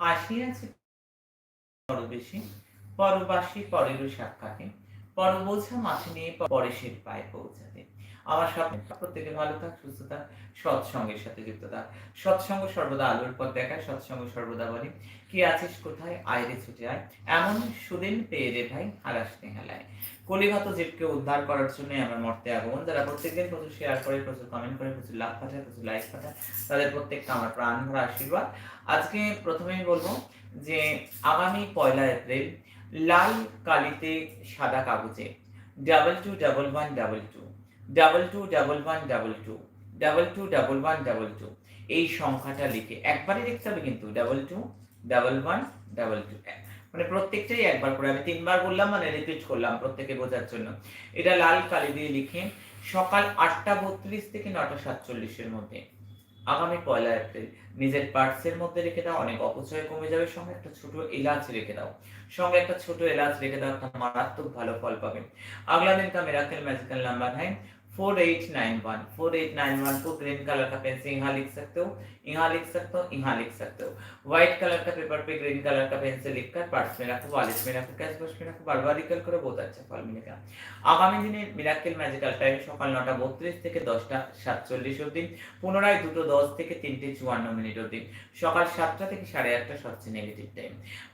আসিয়াছে পরবেশী পরবাসী পরেরও সাক্ষাতে। পরবোঝা মাঠে নিয়ে পরেশের পায়ে পৌঁছাতে আমার স্বপ্ন প্রত্যেকে ভালো থাক, সুস্থ থাক, সৎসঙ্গের সাথে যুক্ত থাক। সৎসঙ্গ সর্বদা আলোর পথ দেখায়, সৎসঙ্গ সর্বদা বলে, কি আছিস কোথায়? আয়রে ছুটে আয়। এমন সুদিন পেয়ে রে ভাই হারাস হেলায় কলিঘাত জীবকে উদ্ধার করার জন্য আমার মর্তে আগমন। যারা প্রত্যেকদিন প্রচুর শেয়ার করে, প্রচুর কমেন্ট করে, প্রচুর লাভ পাঠায়, প্রচুর লাইক পাঠায়, তাদের প্রত্যেকটা আমার প্রাণ ভরা আশীর্বাদ। আজকে প্রথমেই বলব যে, আগামী পয়লা এপ্রিল, লাল কালিতে সাদা কাগজে double two double one double two double two double one double two double two double one double two এই সংখ্যাটা লিখে একবারই লিখতে হবে কিন্তু double two double one double two মানে প্রত্যেকটাই একবার করে আমি তিনবার বললাম মানে রিপিট করলাম প্রত্যেকে বোঝার জন্য। এটা লাল কালি দিয়ে লিখে সকাল আটটা বত্রিশ থেকে নটা সাতচল্লিশের মধ্যে আগামী পয়লা এপ্রিল। নিজের পার্টসের মধ্যে রেখে দাও, অনেক অপচয় কমে যাবে। সঙ্গে একটা ছোট এলাচ রেখে দাও। সঙ্গে একটা ছোট এলাচ রেখে দাও, একটা মারাত্মক ভালো ফল পাবে। আগলা দিন কা মেরাকেল ম্যাজিক্যাল নাম্বার নাইন 4891 4891 को ग्रीन कलर का पेन से यहाँ लिख सकते हो, यहाँ लिख सकते हो, यहाँ लिख सकते हो। व्हाइट कलर का पेपर पे ग्रीन कलर का पेन से लिखकर पार्ट्स में रखो वॉलेट में रखो कैश बॉक्स में रखो, बार बार रिकल করে বহুত আচ্ছা ফল মিলেगा আগামী দিনে মিরাকেল ম্যাজিক্যাল টাইম সকাল 9টা 32 থেকে 10টা 47 অবধি, পুনরায় দুটো 10 থেকে 3টে 54 মিনিট অবধি, সকাল 7টা থেকে 8:30টা সবচেয়ে নেগেটিভ টাইম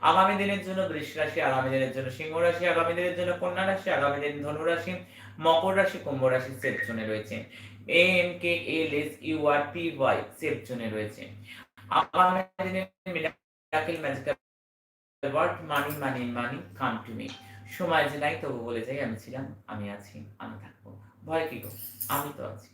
আগামী দিনের জন্য বৃষ রাশি, আগামী দিনের জন্য সিংহ রাশি, আগামী দিনের জন্য কন্যা রাশি, আগামী দিন ধনু রাশি মকর রাশি, কুম্ভ রাশি সেফ জোনে রয়েছে M K L S U R P Y safe জোনে রয়েছে। দিনে miracle magical word money money money come to me সময় যে নাই, তবু বলে যাই, আমি ছিলাম, আমি আছি, আমি থাকব। ভয় কি গো? আমি তো আছি।